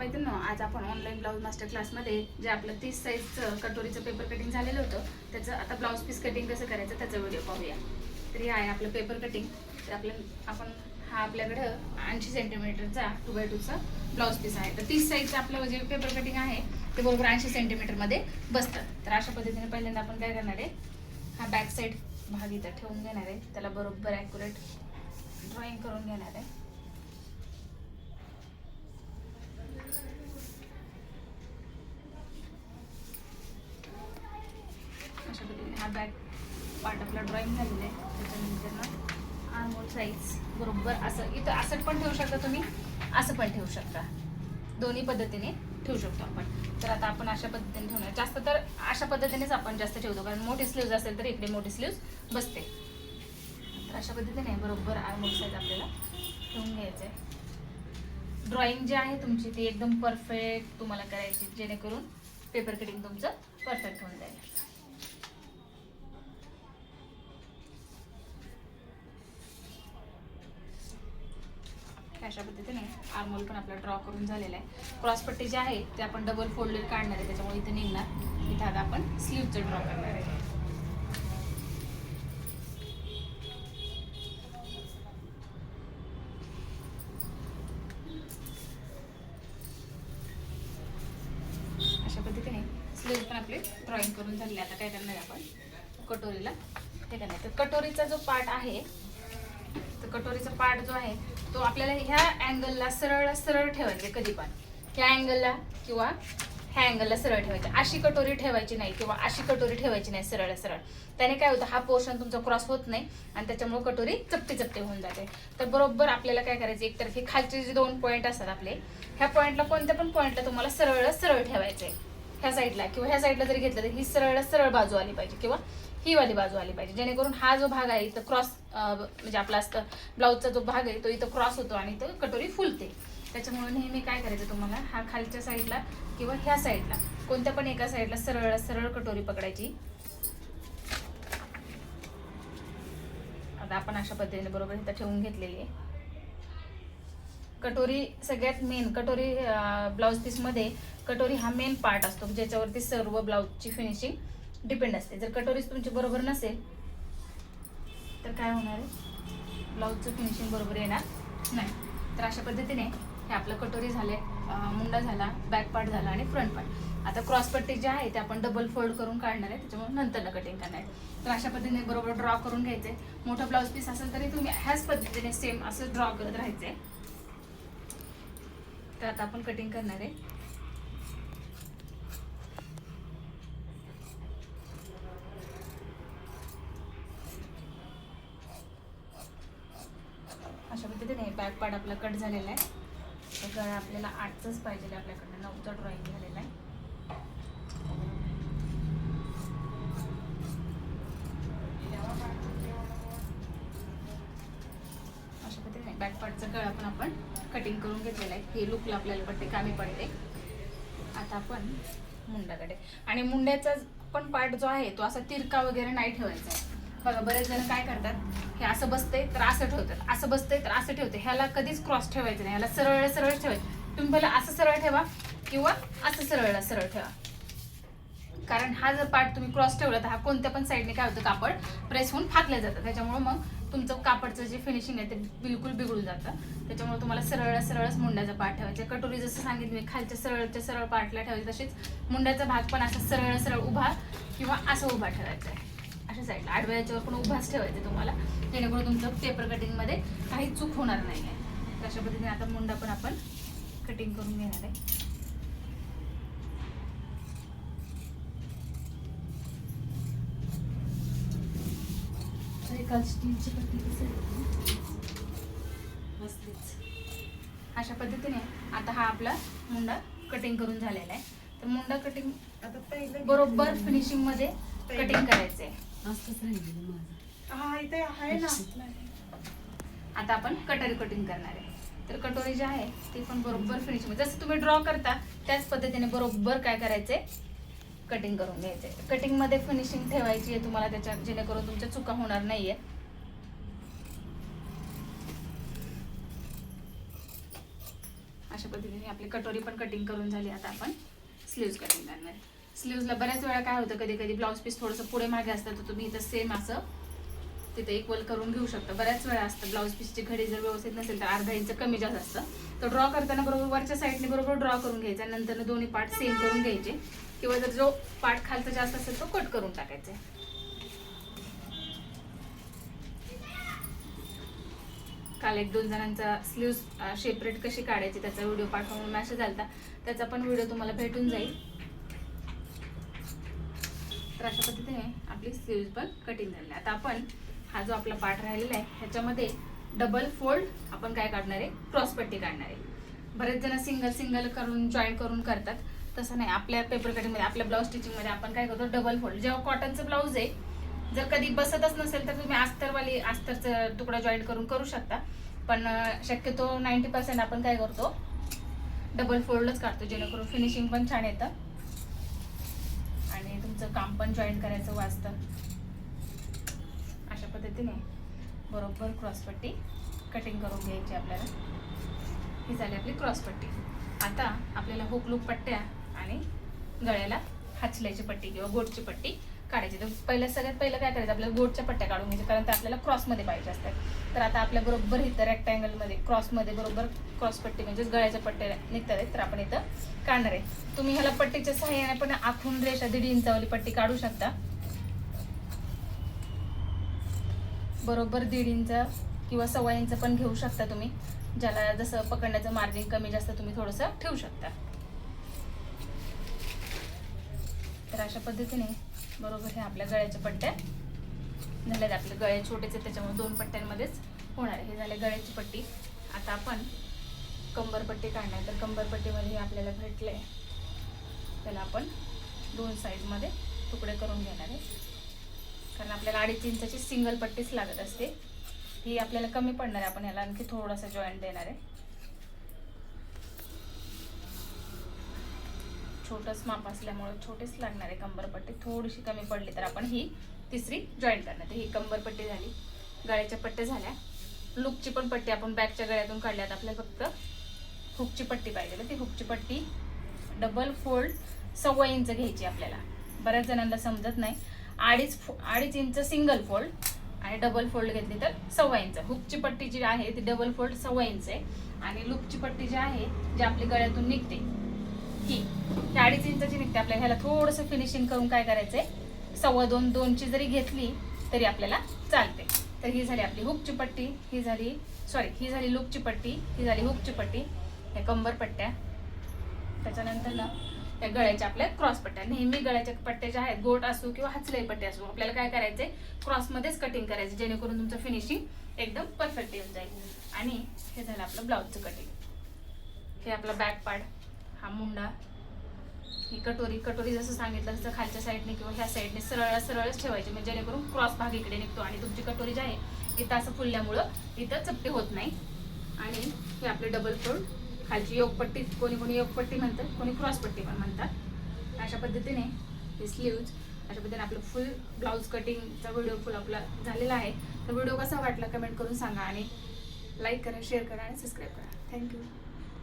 मैत्रिणी आज आपण ऑनलाईन ब्लाऊज मास्टर क्लासमध्ये जे आपलं तीस साईजचं कटोरीचं पेपर कटिंग झालेलं होतं त्याचं आता ब्लाऊज पीस कटिंग कसं करायचं त्याचा व्हिडिओ पाहूया. तर हे आहे आपलं पेपर कटिंग तर आपलं आपण हा आपल्याकडं ऐंशी सेंटीमीटरचा टू बाय टूचा ब्लाऊज पीस आहे. तर तीस साईजचं आपलं जे पेपर कटिंग आहे ते बरोबर ऐंशी सेंटीमीटरमध्ये बसतं. तर अशा पद्धतीने पहिल्यांदा आपण काय करणार आहे हा बॅक साईड भाग इथं ठेवून घेणार आहे. त्याला बरोबर ॲक्युरेट ड्रॉइंग करून घेणार आहे अशा पद्धतीने हा बॅक पार्ट आपला ड्रॉइंग झालेला आहे. त्याच्यानंतर ना आंघोळ साईज बरोबर असं. इथं असं पण ठेवू शकता तुम्ही असं पण ठेवू शकता. दोन्ही पद्धतीने ठेवू शकतो आपण. तर आता आपण अशा पद्धतीने ठेवणार. जास्त तर अशा पद्धतीनेच आपण जास्त ठेवतो. कारण मोठी स्लीव्ज असेल तर इकडे मोठी स्लीव्ज बसते. तर अशा पद्धतीने बरोबर आर्मोल साईज आपल्याला ठेवून घ्यायचं आहे ड्रॉइंग जी आहे तुमची ती एकदम परफेक्ट तुम्हाला करायची जेणेकरून पेपर कटिंग तुमचं परफेक्ट होऊन जाईल. अशा पद्धतीने आर्मोल पण आपला ड्रॉ करून झालेला आहे. क्रॉसपट्टी जे आहे ते आपण डबल फोल्डेड काढणार आहे. त्याच्यामुळे इथे निघणार. इथे आता आपण स्लीवचं ड्रॉ करणार आहे. अशा पद्धतीने स्लीव पण आपले ड्रॉइंग करून झालेले आता काय करणार आपण? कटोरीला हे करणार तर कटोरीचा जो पार्ट आहे कटोरीचा पार्ट जो आहे तो आपल्याला ह्या अँगलला सरळ सरळ ठेवायचे कधी पण. ह्या अँगलला किंवा ह्या अँगलला सरळ ठेवायचे. अशी कटोरी ठेवायची नाही किंवा अशी कटोरी ठेवायची नाही सरळ सरळ. त्याने काय होतं हा पोर्शन तुमचा क्रॉस होत नाही आणि त्याच्यामुळे कटोरी चपटी चपटी होऊन जाते. तर बरोबर आपल्याला काय करायचं एकतर्फी खालचे जे दोन पॉईंट असतात आपले ह्या पॉईंटला कोणत्या पण पॉईंटला तुम्हाला सरळ सरळ ठेवायचं आहे ह्या साईडला किंवा ह्या साईडला जरी घेतलं तर ही सरळ सरळ बाजू आली पाहिजे किंवा ही वाली बाजू आली पाहिजे. जेणेकरून हा जो भाग आहे इथं क्रॉस म्हणजे आपला असतं ब्लाऊजचा जो भाग आहे तो इथं क्रॉस होतो आणि तो कटोरी फुलते. त्याच्यामुळे नेहमी काय करायचं तुम्हाला हा खालच्या साईडला किंवा ह्या साईडला कोणत्या पण एका साईडला सरळ सरळ कटोरी पकडायची. आता आपण अशा पद्धतीने बरोबर इथं ठेवून घेतलेली आहे. कटोरी सगळ्यात मेन कटोरी ब्लाऊज पीसमध्ये कटोरी हा मेन पार्ट असतो. ज्याच्यावरती सर्व ब्लाऊजची फिनिशिंग डिपेंड असते. जर कटोरीच तुमची बरोबर नसेल तर काय होणार आहे? ब्लाऊजचं फिनिशिंग बरोबर येणार नाही. तर अशा पद्धतीने हे आपलं कटोरी झाले मुंडा झाला बॅक पार्ट झाला आणि फ्रंट पार्ट आता क्रॉस पट्टी जे आहे ते आपण डबल फोल्ड करून काढणार आहे. त्याच्यामुळे नंतर कटिंग करणार आहे. तर अशा पद्धतीने बरोबर ड्रॉ करून घ्यायचे. मोठं ब्लाऊज पीस असेल तरी तुम्ही ह्याच पद्धतीने सेम असं ड्रॉ करत राहायचे. तर आता आपण कटिंग करणार आहे अशा पद्धतीने बॅक पार्ट आपला कट झालेला आहे. तर गळा आपल्याला आठचाच पाहिजे आपल्याकडनं. नऊचा ड्रॉईंग झालेला आहे. अशा पद्धतीने बॅक पार्टचा गळा पण आपण कटिंग करून घेतलेला आहे. हे लुकला आपल्याला पडते कामी पडते. आता आपण मुंडाकडे. आणि मुंड्याचा पण पार्ट जो आहे तो असा तिरका वगैरे नाही ठेवायचा आहे. बघा बरेच जण काय करतात हे असं बसते तर असं ठेवतात असं बसतंय तर असं ठेवते ह्याला कधीच क्रॉस ठेवायचं नाही. ह्याला सरळ सरळ ठेवायचं. तुम्ही पहिला असं सरळ ठेवा किंवा असं सरळ सरळ ठेवा. कारण हा जर पार्ट तुम्ही क्रॉस ठेवला तर हा कोणत्या पण साईडने काय होतं कापड प्रेस होऊन फाकलं जातं त्याच्यामुळे मग तुमचं कापडचं जे फिनिशिंग आहे ते बिलकुल बिघडून जातं. त्याच्यामुळे तुम्हाला सरळ सरळच मुंड्याचा पार्ट ठेवायचा. कटोरी जसं सांगितलं मी खालच्या सरळच्या सरळ पार्टला ठेवायचं तसेच मुंड्याचा भाग पण असा सरळ सरळ उभा किंवा असं उभा ठेवायचा आहे. अशा साईडला आडव्या याच्यावर पण उभाच ठेवायचं तुम्हाला. जेणेकरून तुमचं पेपर कटिंगमध्ये काही चूक होणार नाही. आहे अशा पद्धतीने आता मुंडा पण आपण कटिंग करून घेणार आहे. अशा पद्धतीने आता हा आपला मुंडा कटिंग करून झालेला आहे. तर मुंडा कटिंग आता बरोबर फिनिशिंगमध्ये कटिंग करायचंय. असंच राहिलेलं माझं हा इथे आहे ना. आता आपण कटोरी कटिंग करणार आहे. तर कटोरी जी आहे ती पण बरोबर फिनिशिंग जसं तुम्ही ड्रॉ करता त्याच पद्धतीने बरोबर काय करायचंय कटिंग करून घ्यायचंय. कटिंगमध्ये फिनिशिंग ठेवायची आहे तुम्हाला त्याच्यात जेणेकरून तुमच्या चुका होणार नाहीये. अशा पद्धतीने आपली कटोरी पण कटिंग करून झाली. आता आपण स्लीव्ज कटिंग करणार आहे. स्लीव्जला बऱ्याच वेळा काय होतं कधी कधी ब्लाऊज पीस थोडंसं पुढे मागे असतं तर तुम्ही इथं सेम असं तिथे इक्वल करून घेऊ शकता. बऱ्याच वेळा असतं ब्लाऊज पीसची घडी जर व्यवस्थित नसेल तर अर्धा इंच कमी जास्त असतं. तर ड्रॉ करताना बरोबर वरच्या साईडने बरोबर ड्रॉ करून घ्यायचा नंतर दोन्ही पार्ट सेम करून घ्यायचे. किंवा जर जो पार्ट खालचा जास्त असेल तो कट करून टाकायचा. काल एक दोन जणांचा स्लीव्ह शेपरेट कशी काढायची त्याचा व्हिडिओ पाठवून मॅसेज आलता त्याचा पण व्हिडिओ तुम्हाला भेटून जाईल. तर अशा पद्धतीने आपली स्लीव्ज पण कटिंग आहे आता आपण हा जो आपला पार्ट राहिलेला आहे ह्याच्यामध्ये डबल फोल्ड आपण काय काढणार आहे? क्रॉस पट्टी काढणार आहे. बरेच जण सिंगल सिंगल करून जॉईन करून करतात. तसं नाही. आपल्या पेपर कटिंगमध्ये आपल्या ब्लाऊज स्टिचिंगमध्ये आपण काय करतो? डबल फोल्ड जेव्हा कॉटनचं ब्लाऊज आहे जर कधी बसतच नसेल तर तुम्ही अस्तरवाली अस्तरचा तुकडा जॉईन करून करू शकता. पण शक्यतो नाईन्टी पर्सेंट आपण काय करतो? डबल फोल्डच काढतो जेणेकरून फिनिशिंग पण छान येतं. तुमचं काम पण जॉईन करायचं वाचतं. अशा पद्धतीने बरोबर क्रॉसपट्टी कटिंग करून घ्यायची आपल्याला. ही झाली आपली क्रॉसपट्टी आता आपल्याला हुकलूक पट्ट्या आणि गळ्याला हाचल्याची पट्टी किंवा गोटची पट्टी काढायची. तर पहिल्या सगळ्यात पहिलं काय करायचं? आपल्याला गोडच्या पट्ट्या काढून घ्यायच्या कारण ते आपल्याला क्रॉसमध्ये पाहिजे असतात. तर आता आपल्या बरोबर इथं रेक्टँगलमध्ये क्रॉसमध्ये बरोबर क्रॉस पट्टी म्हणजेच गळ्याच्या पट्ट्या निघतात आहेत तर आपण इथं काढणार आहे. तुम्ही ह्याला पट्टीच्या सहाय्याने पण आखून रेषा दीड इंचावाली पट्टी काढू शकता. बरोबर दीड इंच किंवा सव्वा इंच पण घेऊ शकता तुम्ही ज्याला जसं पकडण्याचं मार्जिन कमी जास्त तुम्ही थोडंसं ठेवू शकता. तर अशा पद्धतीने बरोबर हे आपल्या गळ्याच्या पट्ट्या झाल्यात आपले गळे छोटेच आहेत त्याच्यामुळे दोन पट्ट्यांमध्येच होणार आहे. हे झाले गळ्याची पट्टी. आता आपण कंबरपट्टी काढणार. तर कंबरपट्टीमध्ये आपल्याला भेटले. त्याला आपण दोन साईडमध्ये तुकडे करून घेणार आहे. कारण आपल्याला अडीच इंचाची सिंगल पट्टीच लागत असते. ही आपल्याला कमी पडणार आहे. आपण याला आणखी थोडासा जॉईंट देणार आहे. छोटंच माप असल्यामुळं छोटेच लागणार आहे कंबरपट्टी थोडीशी कमी पडली तर आपण ही तिसरी जॉईंट करणार. तर ही कंबरपट्टी झाली. गळ्याच्या पट्ट्या झाल्या. लुकची पण पट्टी आपण बॅकच्या गळ्यातून काढल्यात. आपल्याला फक्त हुकची पट्टी पाहिजे. तर ती हुकची पट्टी डबल फोल्ड सव्वा इंच घ्यायची आपल्याला. बऱ्याच जणांना समजत नाही. अडीच फो अडीच इंच सिंगल फोल्ड आणि डबल फोल्ड घेतली तर सव्वा इंच. हुकची पट्टी जी आहे ती डबल फोल्ड सव्वा इंच आहे. आणि लुकची पट्टी जी आहे जी आपली गळ्यातून निघते की ही अडीच इंचाची निघते. आपल्याला ह्याला थोडंसं फिनिशिंग करून काय करायचंय? सव्वा दोन दोनची जरी घेतली तरी आपल्याला चालते. तर ही झाली आपली हुकची पट्टी ही झाली सॉरी ही झाली लुकची पट्टी ही झाली हुकची पट्टी. ह्या कंबर पट्ट्या. त्याच्यानंतर ना त्या गळ्याच्या आपल्या क्रॉस पट्ट्या. नेहमी गळ्याच्या पट्ट्या ज्या आहेत गोट असो किंवा हाचलाई पट्टे असो आपल्याला काय करायचंय? क्रॉसमध्येच कटिंग करायचं जेणेकरून तुमचं फिनिशिंग एकदम परफेक्ट येऊन जाईल. आणि हे झालं आपलं ब्लाऊजचं कटिंग हे आपलं बॅक पार्ट हा मुंडा. ही कटोरी कटोरी जसं सांगितलं तसं खालच्या साईडने किंवा ह्या साईडने सरळ सरळच ठेवायची. म्हणजे जेणेकरून क्रॉस भाग इकडे निघतो आणि तुमची कटोरी जी आहे तिथं असं फुलल्यामुळं तिथं चपटी होत नाही. आणि हे आपले डबल फोल्ड खालची योगपट्टी कोणी कोणी योगपट्टी म्हणतात कोणी क्रॉसपट्टी पण म्हणतात. अशा पद्धतीने हे स्लीव्ज अशा पद्धतीने आपलं फुल ब्लाऊज कटिंगचा व्हिडिओ फुल आपला झालेला आहे. तर व्हिडिओ कसा वाटला कमेंट करून सांगा आणि लाईक करा शेअर करा आणि सबस्क्राईब करा. थँक्यू